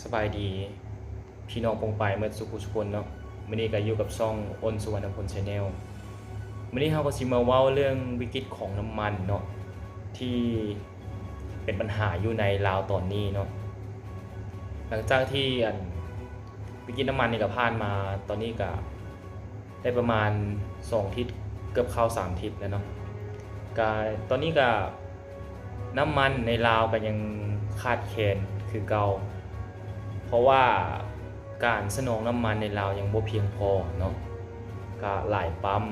สบายดี พี่น้องปงไปเมื่อสุขุสุคนเนาะมื้อนี้ก็อยู่กับช่องอ้นสุวรรณพลชาแนลมื้อนี้เฮาก็สิมาเว้าเรื่องวิกฤตของน้ำมันเนาะที่เป็นปัญหาอยู่ในลาวตอนนี้เนาะหลังจากที่อันวิกฤตน้ำมันนี่ก็ผ่านมาตอนนี้ก็ได้ประมาณ2ทิศเกือบเข้า3ทิศแล้วเนาะก็ตอนนี้ก็น้ำมันในลาวก็ยังขาดแคลนคือเก่า ราะว่าการสนองน้ำมันในลาวยังบ่เพียงพอเนาะก็หลายปั๊ม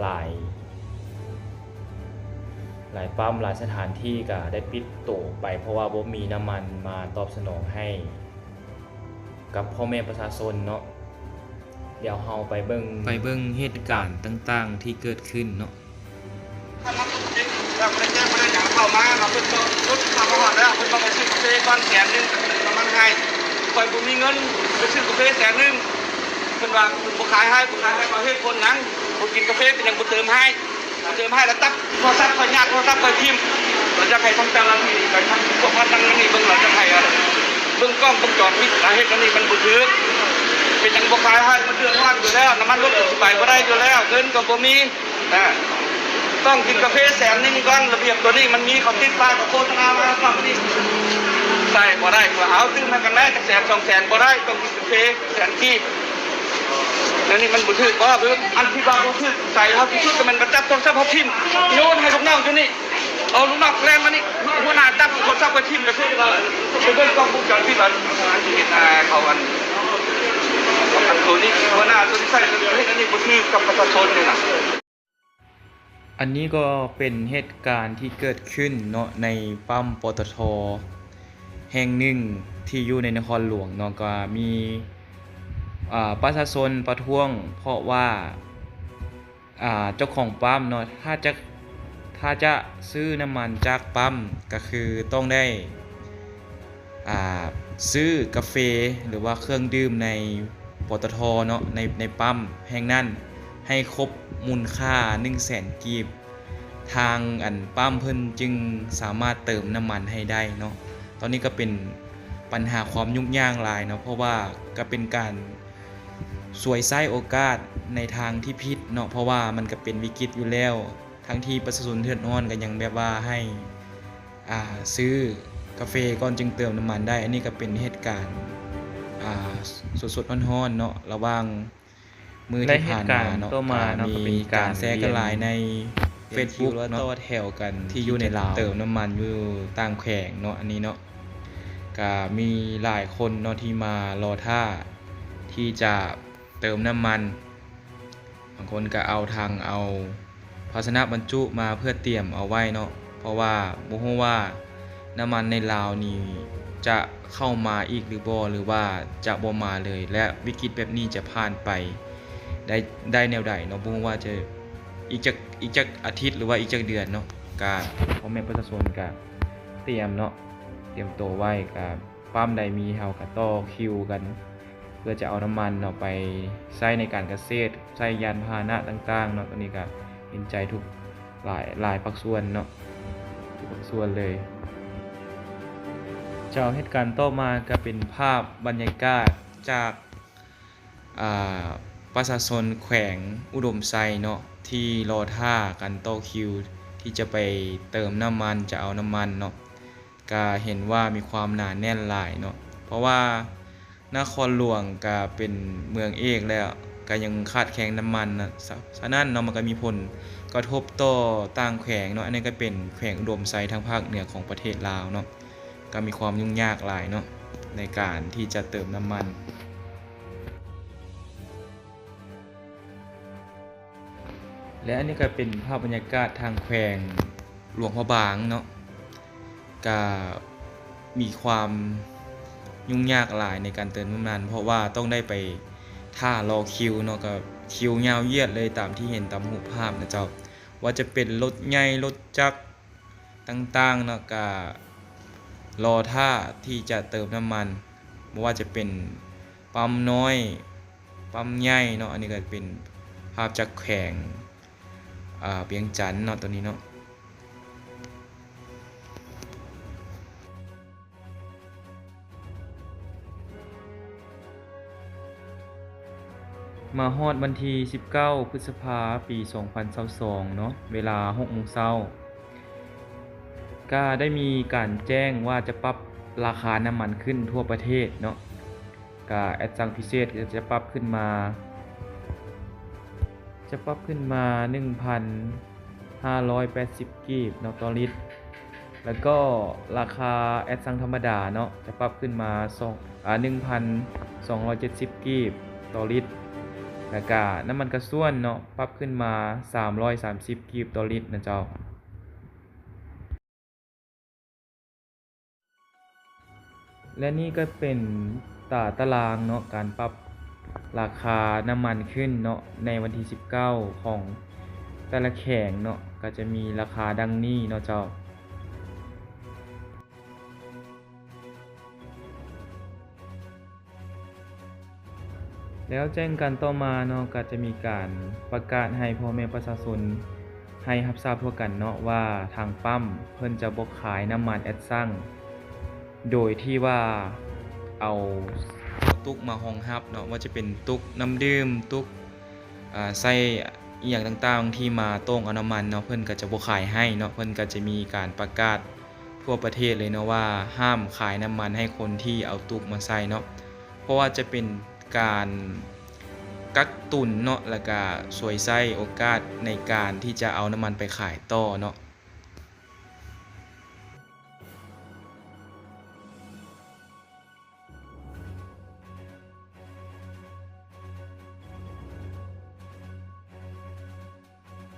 หลาย หลายปั๊มหลายสถานที่ก็ได้ปิดตัวไป เพราะว่าบ่มีน้ำมันมาตอบสนองให้ กับพ่อแม่ประชาชนเนาะเดี๋ยวเฮาไปเบิ่งไปเบิ่งเหตุการณ์ต่างๆที่เกิดขึ้นเนาะเราไม่ได้แจ้งไม่ได้หยังเข้ามาเราเพิ่งก็รถขับมาหอดแล้วเพิ่งต้องไปซื้อกาแฟก้อนแสนหนึงกับน้ำมันให้ ปล่อยผมมีเงินไปซื้อกาแฟแสนหนึงเพิ่นว่าผมขายให้ผมขายให้ประเภทคนหนังผมกินกาแฟเป็นอย่างผมเติมให้เติมให้แล้วตักโทรศัพท์คอยญาติโทรศัพท์คอยพิมพ์เราจะให้ทั้งแต่ละที่ไปทั้งพวกมันทั้งนี้เบิ่งเราจะให้อะไรเบิ่งกล้องเบิ่งจอดมิดสาเหตุอันนี้มันบุถือเป็นอย่างบ่ขายให้มันเดือดร้อนอยู่แล้วน้ำมันรถก็สิไปบ่ได้อยู่แล้วเงินก็บ่มีนะต้องกินกาแฟแสนหนึงก่อนระเบียบตัวนี้มันมีเขาติดป้ายเขาโฆษณามาฟังนี่ ใช่บ่ได้ว่าเอาซื้อมากันได้แสนสองแสนบ่ได้ต้องกินกาแฟแสนกีบแล้วนี่มันบ่ถือบ่คืออันที่ว่าบ่ถือใส่เขาที่สุดก็มันประจับโทรศัพท์เขาทิ่มโยนให้ลูกน้องอยู่นี่เอาลูกน้องแล่นมานี่หัวหน้าจับโทรศัพท์ไปทิ่มแล้วคือว่าไปเบิ่งกล้องวงจรปิดว่าที่เห็นอ่เขาอันอันตัวนี้หัวหน้าตัวที่ใส่ตัวนี้อันนี้บ่ถือกับประชาชนนี่น่ะอันนี้ก็เป็นเหตุการณ์ที่เกิดขึ้นเนาะในปั๊มปตท แห่งหนึ่งที่อยู่ในนครหลวงเนาะก็มีประชาชนประท้วง เพราะว่าเจ้าของปั๊มเนาะถ้าจะถ้าจะซื้อน้ำมันจากปั๊มก็คือต้องได้ซื้อกาแฟหรือว่าเครื่องดื่มในปตทเนาะในในปั๊มแห่งนั้นให้ครบมูลค่า 1 0 0 0 0แสนกีบ ทางอันปั๊มเพิ่นจึงสามารถเติมน้ำมันให้ได้เนาะ ตอนนี้ก็เป็นปัญหาความยุ่งยากหลายเนาะเพราะว่าก็เป็นการสวยไส้โอกาสในทางที่ผิดเนาะเพราะว่ามันก็เป็นวิกฤตอยู่แล้ว ทั้งที่ประชาชนเทือดร้อนก็ยังแบบว่าให้อ่าซื้อกาแฟก่อนจึงเติมน้ำมันได้ อันนี้ก็เป็นเหตุการณ์อ่าสดๆร้อนๆเนาะระหว่างมือที่ผ่านมาเนาะได้เหตุการณ์ต่อมาเนาะก็เป็มีนกาการรแชร์กันหลายใน เรียน Facebook คิวแล้วเนาะต่อแถวกันที่อยู่ในลาวที่จะเติมน้ำมันอยู่ต่างแขวงเนาะอันนี้เนาะก็มีหลายคนเนาะที่มารอท่าที่จะเติมน้ำมัน บางคนก็เอาทางเอาภาชนะบรรจุมาเพื่อเตรียมเอาไว้เนาะเพราะว่าบ่ฮู้ว่าน้ำมันในลาวนี่จะเข้ามาอีกหรือบ่หรือว่าจะบ่มาเลย และวิกฤตแบบนี้จะผ่านไปได้ได้แนวใดเนาะบ่ฮู้ว่าจะ อีกจักอีกจักอาทิตย์หรือว่าอีกจักเดือนเนาะก็พ่อแม่ประชาชนก็เตรียมเนาะเตรียมตัวไว้ก็ปั๊มใดมีเฮาก็ต่อคิวกัน เพื่อจะเอาน้ำมันเนาะไปใช้ในการเกษตรใช้ยานพาหนะต่างๆเนาะตอนนี้ก็เห็นใจทุกหลายหลายภาคส่วนเนาะทุกภาคส่วนเลยเจ้าเหตุการณ์ต่อมาก็เป็นภาพบรรยากาศจากอ่า ประชาชนแขวงอุดมไซเนาะที่รอท่ากันโต่อคิว ที่จะไปเติมน้ำมันจะเอาน้ำมันเนาะก็เห็นว่ามีความหนาแน่นหลายเนาะเพราะว่านครหลวงก็เป็นเมืองเอกแล้วก็ยังขาดแคลนน้ำมันนะฉะฉะนั้นเนาะมันก็มีผลกระทบต่อต่างแขวงเนาะอันนี้ก็เป็นแขวงอุดมไซทางภาคเหนือของประเทศลาวเนาะก็มีความยุ่งยากหลายเนาะในการที่จะเติมน้ำมัน และอันนี้ก็เป็นภาพบรรยากาศทางแขวงหลวงพระบางเนาะก็มีความยุ่งยากหลายในการเติมน้ำมันเพราะว่าต้องได้ไปท่ารอคิวเนาะก็คิวยาวเยียดเลยตามที่เห็นตามรูภาพนะเจ้าว่าจะเป็นรถใหญ่รถจักรต่างๆเนาะก็รอท่าที่จะเติมน้ำมันไม่ว่าจะเป็นปั๊มน้อยปั๊มใหญ่เนาะอันนี้ก็เป็นภาพจากแขวง เบียงจันเนาะตัวนี้เนาะมาฮอดวันที่ 19 พฤษภาปี 2022 เนาะ เวลา6โมงเช้าก็ได้มีการแจ้งว่าจะปรับราคาน้ำมันขึ้นทั่วประเทศเนาะก็แอดจังพิเศษจะปรับขึ้นมา จะปรับขึ้นมา 1,580 กีบเนาะต่อลิตร แล้วก็ราคาแอดซังธรรมดาเนาะจะปรับขึ้นมา2อ่า1,270 กีบต่อลิตร แล้วก็น้ำมันกระส่วนเนาะปรับขึ้นมา 330 กีบต่อลิตรนะเจ้าและนี่ก็เป็นตาตารางเนาะการปรับ ราคาน้ำมันขึ้นเนาะในวันที่ 19 ของแต่ละแข่งเนาะก็จะมีราคาดังนี้เนาะเจ้าแล้วแจ้งกันต่อมาเนาะก็จะมีการประกาศให้พ่อแม่ประชาชนให้รับทราบทั่วกันเนาะว่าทางปั๊มเพิ่นจะบ่ขายน้ำมันแอดซังโดยที่ว่าเอา ตุกมาห้องรับเนาะว่าจะเป็นตุกน้ำดื่มตุกใส่อีหยังต่างๆ ที่มาต้งเอาน้ำมันเนาะเพิ่อนก็จะบขายให้เนาะเพิ่อนก็จะมีการประกาศทั่วประเทศเลยเนาะว่าห้ามขายน้ำมันให้คนที่เอาตุกมาใส่เนาะเพราะว่าจะเป็นการกักตุนเนาะแล้วก็สวยไส้โอกาสในการที่จะเอาน้ำมันไปขายต่อเนาะ